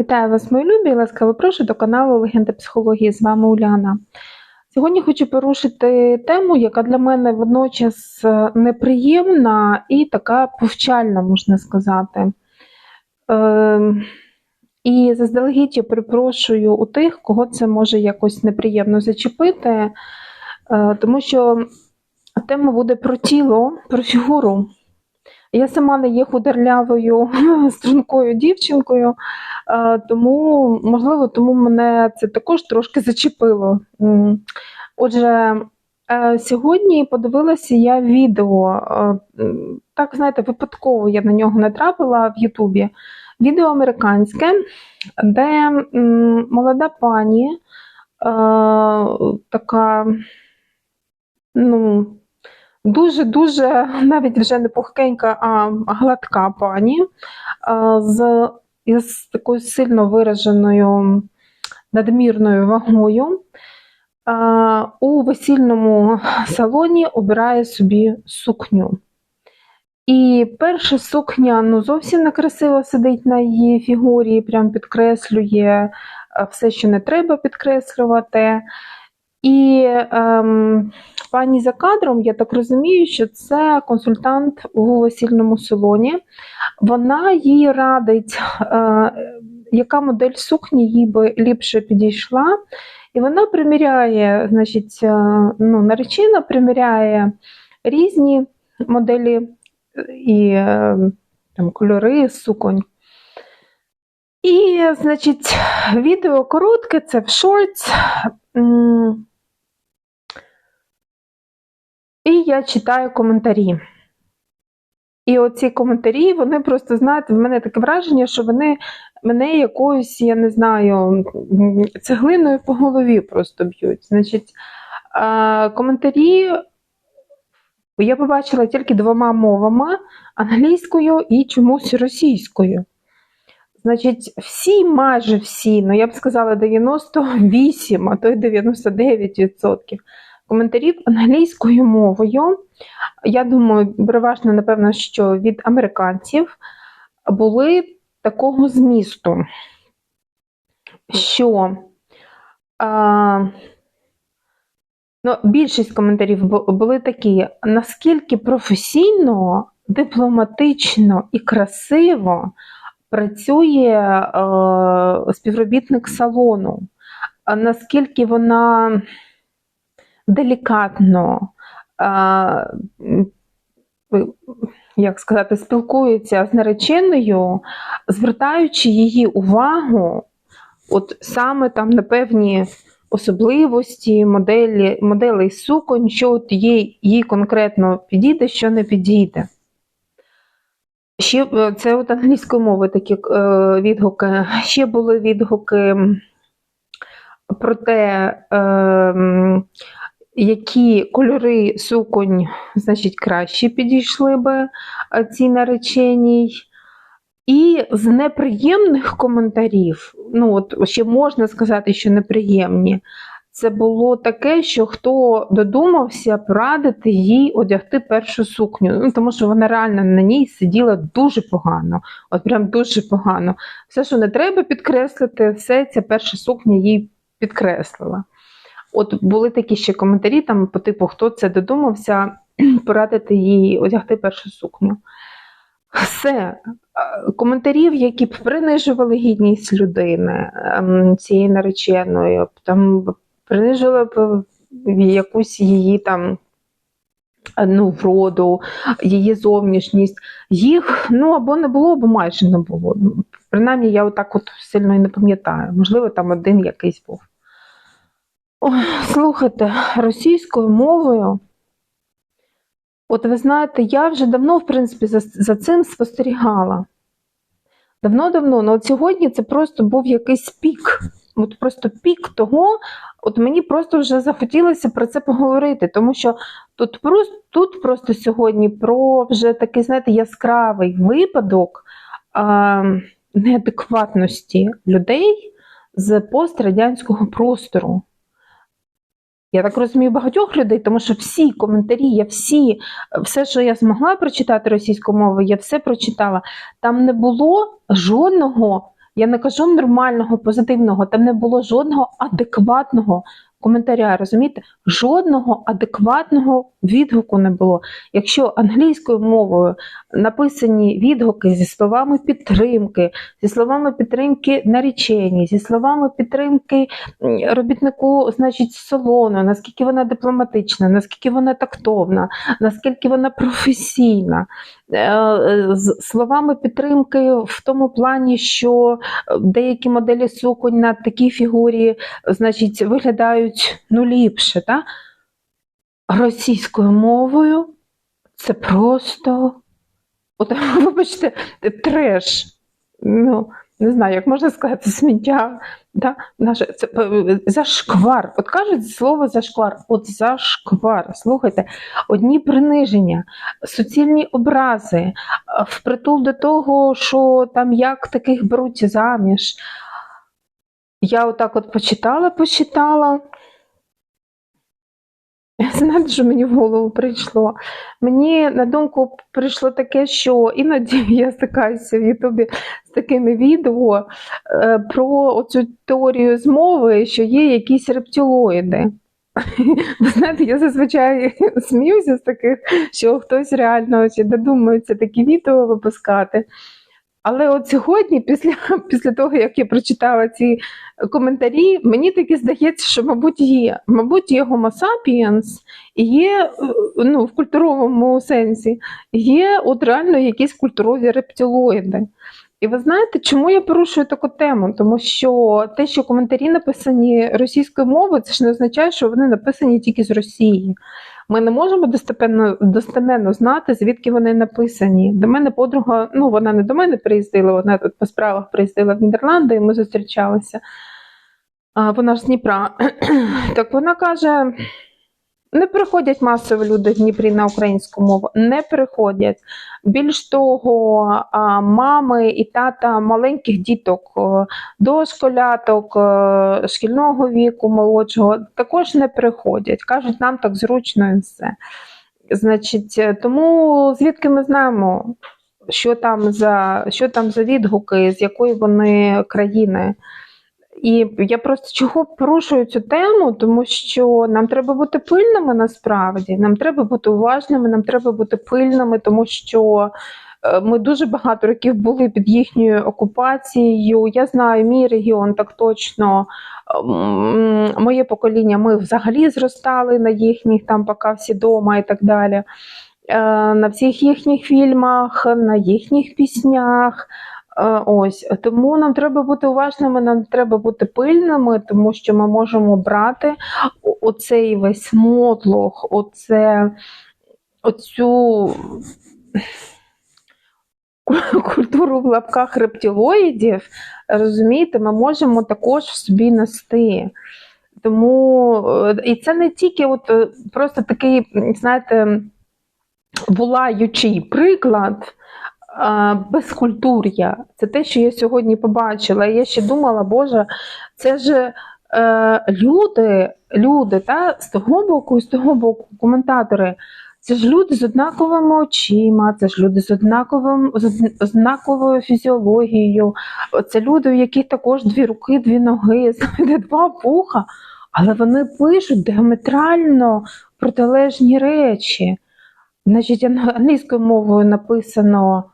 Вітаю вас, мої любі! Ласкаво прошу до каналу Легенда психології. З вами Уляна. Сьогодні хочу порушити тему, яка для мене водночас е, неприємна і така повчальна, можна сказати. Е, і заздалегідь я перепрошую у тих, кого це може якось неприємно зачепити, е, тому що тема буде про тіло, про фігуру. Я сама не є хударлявою стрункою дівчинкою, е, тому, можливо, тому мене це також трошки зачепило. Отже, е, сьогодні подивилася я відео, е, так, знаєте, випадково я на нього натрапила в Ютубі. Відео американське, де молода пані, така, ну, дуже-дуже навіть вже не пухкенька, а гладка пані з із такою сильно вираженою надмірною вагою. У весільному салоні обирає собі сукню. І перша сукня ну, зовсім некрасиво сидить на її фігурі, прям підкреслює все, що не треба підкреслювати. І ем, пані за кадром, я так розумію, що це консультант у весільному салоні. Вона їй радить, е, яка модель сукні їй би ліпше підійшла. І вона приміряє, значить, е, ну, наречена приміряє різні моделі і е, там, кольори суконь. І, значить, відео коротке, це в шортс. І я читаю коментарі. І оці коментарі, вони просто, знаєте, в мене таке враження, що вони мене якоюсь, я не знаю, цеглиною по голові просто б'ють. Значить, коментарі я побачила тільки двома мовами: англійською і чомусь російською. Значить, всі, майже всі, ну я б сказала 98, а то й 99% коментарів англійською мовою. Я думаю, переважно, напевно, що від американців були такого змісту, що а, ну, більшість коментарів були такі: наскільки професійно, дипломатично і красиво працює е, співробітник салону, а наскільки вона делікатно, як сказати, спілкується з нареченою, звертаючи її увагу, от саме там на певні особливості, моделі, моделей суконь, що от їй, їй конкретно підійде, що не підійде. Ще е, це от англійської мови такі е, відгуки. Ще були відгуки про те, е, які кольори суконь, значить, краще підійшли би цій нареченій. І з неприємних коментарів, ну от ще можна сказати, що неприємні, це було таке, що хто додумався порадити їй одягти першу сукню. Ну, тому що вона реально на ній сиділа дуже погано, от прям дуже погано. Все, що не треба підкреслити, все ця перша сукня їй підкреслила. От були такі ще коментарі, там по типу, хто це додумався порадити їй одягти першу сукню. Все. Коментарів, які б принижували гідність людини, ем, цієї нареченої, там принижували б якусь її там ну, вроду, її зовнішність. Їх ну або не було, або майже не було. Принаймні, я отак от сильно і не пам'ятаю. Можливо, там один якийсь був. Слухайте, російською мовою. От ви знаєте, я вже давно, в принципі, за, за цим спостерігала. Давно-давно, ну от сьогодні це просто був якийсь пік. От просто пік того, от мені просто вже захотілося про це поговорити, тому що тут просто, тут просто сьогодні про вже такий, знаєте, яскравий випадок а, неадекватності людей з пострадянського простору. Я так розумію багатьох людей, тому що всі коментарі, я всі, все, що я змогла прочитати російською мовою, я все прочитала. Там не було жодного Я не кажу нормального, позитивного, там не було жодного адекватного коментаря. Розумієте? Жодного адекватного відгуку не було. Якщо англійською мовою написані відгуки зі словами підтримки, зі словами підтримки наречені, зі словами підтримки робітнику, значить, салону, наскільки вона дипломатична, наскільки вона тактовна, наскільки вона професійна, е, е, з словами підтримки в тому плані, що е, деякі моделі суконь на такій фігурі, значить, виглядають ну ліпше, та? російською мовою це просто, от, вибачте, треш. Ну, не знаю, як можна сказати, сміття. Да? Наше, це, е, зашквар. От кажуть слово зашквар. От зашквар. Слухайте, одні приниження, суцільні образи, е, впритул до того, що там як таких беруть заміж. Я отак от почитала, почитала. Знаєте, що мені в голову прийшло? Мені на думку прийшло таке, що іноді я стикаюся в Ютубі з такими відео е, про оцю теорію змови, що є якісь рептилоїди. Знаєте, я зазвичай сміюся з таких, що хтось реально додумується такі відео випускати. Але от сьогодні, після, після того, як я прочитала ці коментарі, мені таки здається, що, мабуть, є. Мабуть, є Homo є е, ну, в культуровому сенсі, є от реально якісь культурові рептилоїди. І ви знаєте, чому я порушую таку тему? Тому що те, що коментарі написані російською мовою, це ж не означає, що вони написані тільки з Росії. Ми не можемо достеменно, достеменно знати, звідки вони написані. До мене подруга, ну вона не до мене приїздила, вона тут по справах приїздила в Нідерланди, і ми зустрічалися. А, вона ж з Дніпра. так вона каже: не приходять масово люди в Дніпрі на українську мову, не приходять. Більш того, мами і тата маленьких діток, дошколяток, шкільного віку, молодшого, також не приходять. Кажуть, нам так зручно і все. Значить, е, тому звідки ми знаємо, що там за, що там за відгуки, з якої вони країни. І я просто чого порушую цю тему, тому що нам треба бути пильними насправді. Нам треба бути уважними, нам треба бути пильними, тому що е, ми дуже багато років були під їхньою окупацією. Я знаю мій регіон так точно. Моє покоління, ми взагалі зростали на їхніх там, поки всі дома і так далі. Е, На всіх їхніх фільмах, на їхніх піснях. Е, Ось тому нам треба бути уважними, нам треба бути пильними, тому що ми можемо брати оцей весь мотлох, оце, оцю культуру в лапках рептилоїдів, розумієте, ми можемо також в собі нести. Тому е, і це не тільки от е, просто такий, знаєте, волаючий приклад безкультур'я. Це те, що я сьогодні побачила. Я ще думала, Боже, це ж е, люди, люди та, з того боку і з того боку, коментатори. Це ж люди з однаковими очима, це ж люди з однаковим з однаковою фізіологією. Це люди, у яких також дві руки, дві ноги, два вуха, але вони пишуть діаметрально протилежні речі. Значить, англійською мовою написано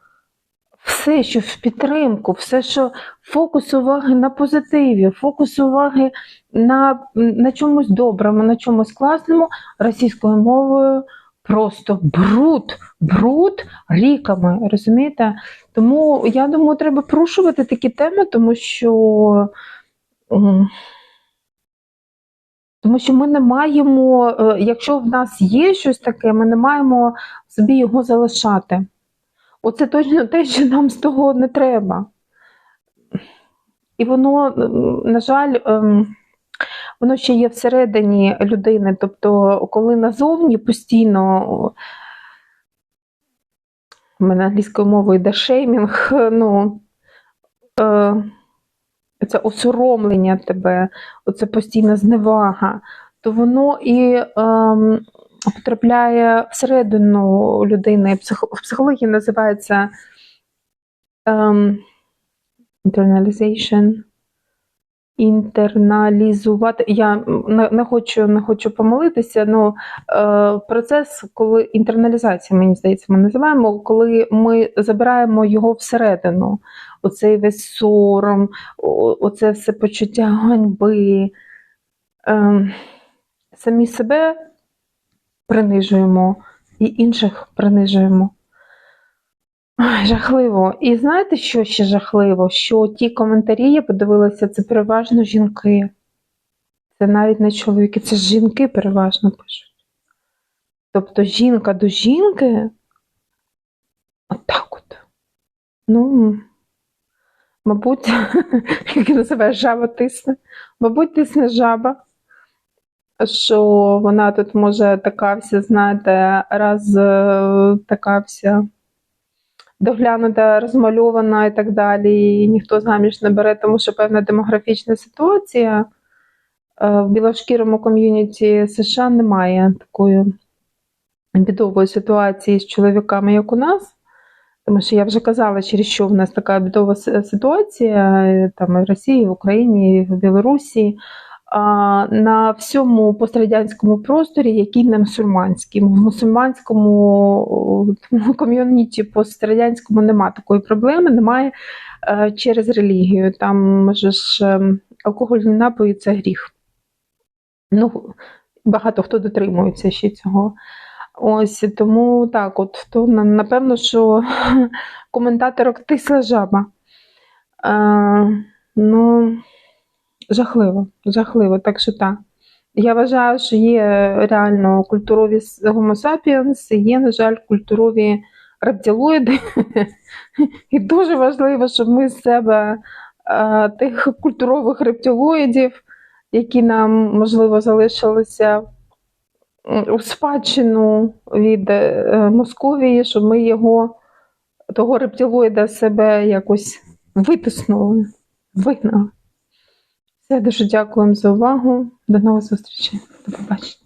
все, що в підтримку, все, що фокус уваги на позитиві, фокус уваги на, на чомусь доброму, на чомусь класному, російською мовою просто бруд, бруд ріками, розумієте? Тому я думаю, треба порушувати такі теми, тому що. тому що ми не маємо, е, якщо в нас є щось таке, ми не маємо собі його залишати. Оце точно те, що нам з того не треба. І воно, на жаль, ем, воно ще є всередині людини. Тобто, коли назовні постійно у мене англійською мовою йде шеймінг, ну, е, це осоромлення тебе, оце постійна зневага, то воно і ем, потрапляє всередину людини. В психології називається ем, internalization, інтерналізувати. Я не, не, хочу, не хочу помилитися, але е, процес, коли інтерналізація, мені здається, ми називаємо, коли ми забираємо його всередину. Оцей весь сором, оце все почуття ганьби. Е, самі себе принижуємо і інших принижуємо. Жахливо. І знаєте, що ще жахливо? Що ті коментарі, я подивилася, це переважно жінки. Це навіть не чоловіки, це жінки переважно пишуть. Тобто жінка до жінки. Отак от. Ну, мабуть, як називає жаба тисне. Мабуть, тисне жаба. Що вона тут може така вся, знаєте, раз е, така вся доглянута, розмальована і так далі, і ніхто заміж не бере, тому що певна демографічна ситуація е, в білошкірому ком'юніті США немає такої бідової ситуації з чоловіками, як у нас. Тому що я вже казала, через що в нас така бідова ситуація е, там і в Росії, і в Україні, і в Білорусі. На всьому пострадянському просторі, який не мусульманський. В мусульманському ком'юніті пострадянському немає такої проблеми, немає е, через релігію. Там же ж ем, алкогольні напої це гріх. Ну, багато хто дотримується ще цього. Ось тому так, от то напевно, що коментаторок тисла жаба. Е, ну, жахливо, жахливо, так що так. Я вважаю, що є реально культурові с- Homo sapiens, і є, на жаль, культурові рептилоїди. І дуже важливо, щоб ми з себе е, тих культурових рептилоїдів, які нам, можливо, залишилися у спадщину від е, Московії, щоб ми його, того рептилоїда себе якось витиснули, вигнали. Все, дуже дякуємо за увагу. До нових зустрічей. До побачення.